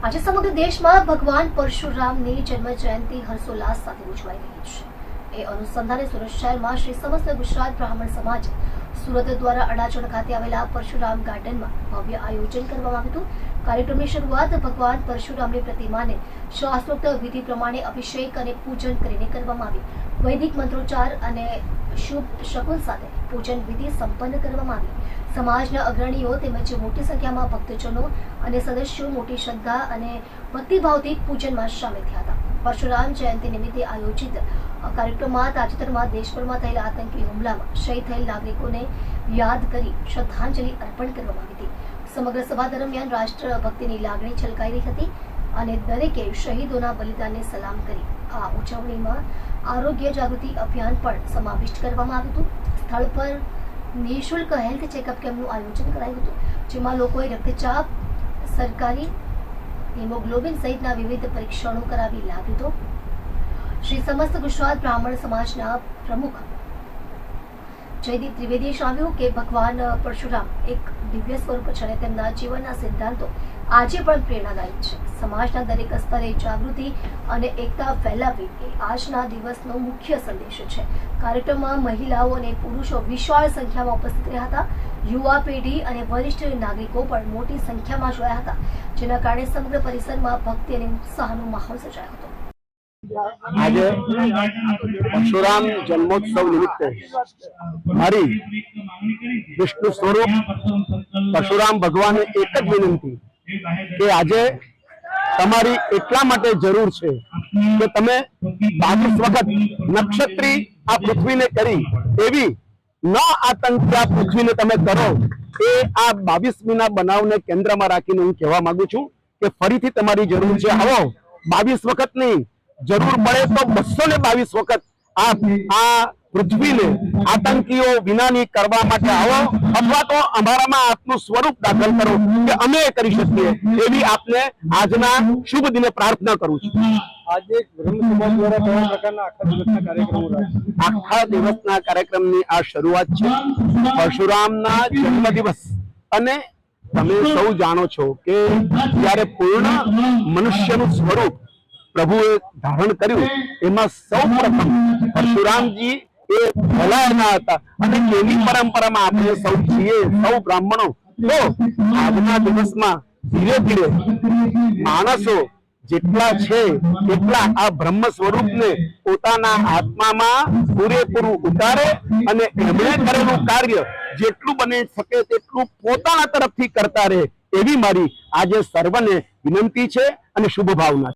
આજે સમગ્ર દેશમાં ભગવાન પરશુરામની જન્મ જયંતિ હર્ષોલ્લાસ સાથે ઉજવાઈ રહી છે. એ અનુસંધાને સુરત શહેરમાં શ્રી સમસ્ત ગુજરાત બ્રાહ્મણ સમાજ સુરત દ્વારા અડાજણ ખાતે આવેલા પરશુરામ ગાર્ડનમાં ભવ્ય આયોજન કરવામાં આવ્યું હતું. કાર્યક્રમની શરૂઆત ભગવાન પરશુરામની પ્રતિમાને શાસ્ત્રોક્ત વિધિ પ્રમાણે અભિષેક અને પૂજન કરીને કરવામાં આવી. વૈદિક મંત્રોચ્ચાર અને શુભ શકુન સાથે પૂજન વિધિ સંપન્ન કરવામાં આવી. સમાજના અગ્રણીઓ તેમજ મોટી સંખ્યામાં ભક્તજનો અને સદસ્યો મોટી શ્રદ્ધા અને ભક્તિભાવથી પૂજનમાં સામેલ થયા હતા. પરશુરામ જયંતિ નિમિત્તે આયોજિત કાર્યક્રમમાં તાજેતરમાં દેશભરમાં થયેલા આતંકી હુમલામાં શહીદ થયેલ નાગરિકોને યાદ કરી શ્રદ્ધાંજલિ અર્પણ કરવામાં આવી હતી. સમગ્ર સભા દરમિયાન રાષ્ટ્રભક્તિની લાગણી છલકાઈ રહી હતી અને દરેકે શહીદોના બલિદાનને સલામ કરી આ ઉજવણીમાં આરોગ્ય જાગૃતિ અભિયાન પણ સમાવિષ્ટ કરવામાં આવ્યું હતું. સ્થળ પર નિઃશુલ્ક હેલ્થ ચેકઅપ કેમ્પનું આયોજન કરાયું હતું, જેમાં લોકોએ રક્તચાપ, સરકારી હિમોગ્લોબિન સહિતના વિવિધ પરીક્ષણો કરાવી લાભ લીધો. શ્રી સમસ્ત ગુજરાત બ્રાહ્મણ સમાજના પ્રમુખ જયદીપ ત્રિવેદીએ જણાવ્યું કે ભગવાન પરશુરામ એક દિવ્ય સ્વરૂપ છે અને તેમના જીવનના સિદ્ધાંતો આજે પણ પ્રેરણાદાયી છે. સમાજના દરેક સ્તરે જાગૃતિ અને એકતા ફેલાવી એ આજના દિવસનો મુખ્ય સંદેશ છે. કાર્યક્રમમાં મહિલાઓ અને પુરુષો વિશાળ સંખ્યામાં ઉપસ્થિત રહ્યા હતા. યુવા પેઢી અને વરિષ્ઠ નાગરિકો પણ મોટી સંખ્યામાં જોયા હતા, જેના કારણે સમગ્ર પરિસરમાં ભક્તિ અને ઉત્સાહનો માહોલ સર્જાયો હતો. આજે પરશુરામ જન્મોત્સવ નિમિત્તે મારી વિષ્ણુ સ્વરૂપ પરશુરામ ભગવાને એક જ વિનંતી કે આજે તમારી એટલા માટે જરૂર છે કે તમે બાવીસ વખત નક્ષત્રી આ પૃથ્વીને કરી. એવી ન આતંકી આ પૃથ્વીને તમે કરો. એ આ બાવીસમીના બનાવને કેન્દ્રમાં રાખીને હું કહેવા માંગુ છું કે ફરીથી તમારી જરૂર છે. આવો, બાવીસ વખત નહીં જરૂર પડે તો બસો ને બાવીસ વખત આ આ પૃથ્વીને આતંકીઓ વિનાની કરવા માટે આવો અથવા તો અમારામાં આપનું સ્વરૂપ દાખલ કરો કે અમે કરી શકીએ એવી આપને આજના શુભ દિને પ્રાર્થના કરું છું. આજે બ્રહ્મ સમાજ દ્વારા કયા પ્રકારના આખા દિવસના કાર્યક્રમો આખા દિવસના કાર્યક્રમની આ શરૂઆત છે પરશુરામના જન્મદિવસ. અને તમે સૌ જાણો છો કે જ્યારે પૂર્ણ મનુષ્યનું સ્વરૂપ પ્રભુએ ધારણ કર્યું એમાં સૌ પ્રથમ પરશુરામજી એ ફેલાયેલા હતા. અને કેવી પરંપરામાં આપણે સૌ છીએ, સૌ બ્રાહ્મણો. તો આજના દિવસમાં ધીરે ધીરે માણસો જેટલા છે, એટલા આ બ્રહ્મ સ્વરૂપને પોતાના આત્મામાં પૂરેપૂરું ઉતારે અને એમણે કરેલું કાર્ય જેટલું બને શકે તેટલું પોતાના તરફથી કરતા રહે, એવી મારી આજે સર્વને વિનંતી છે અને શુભ ભાવના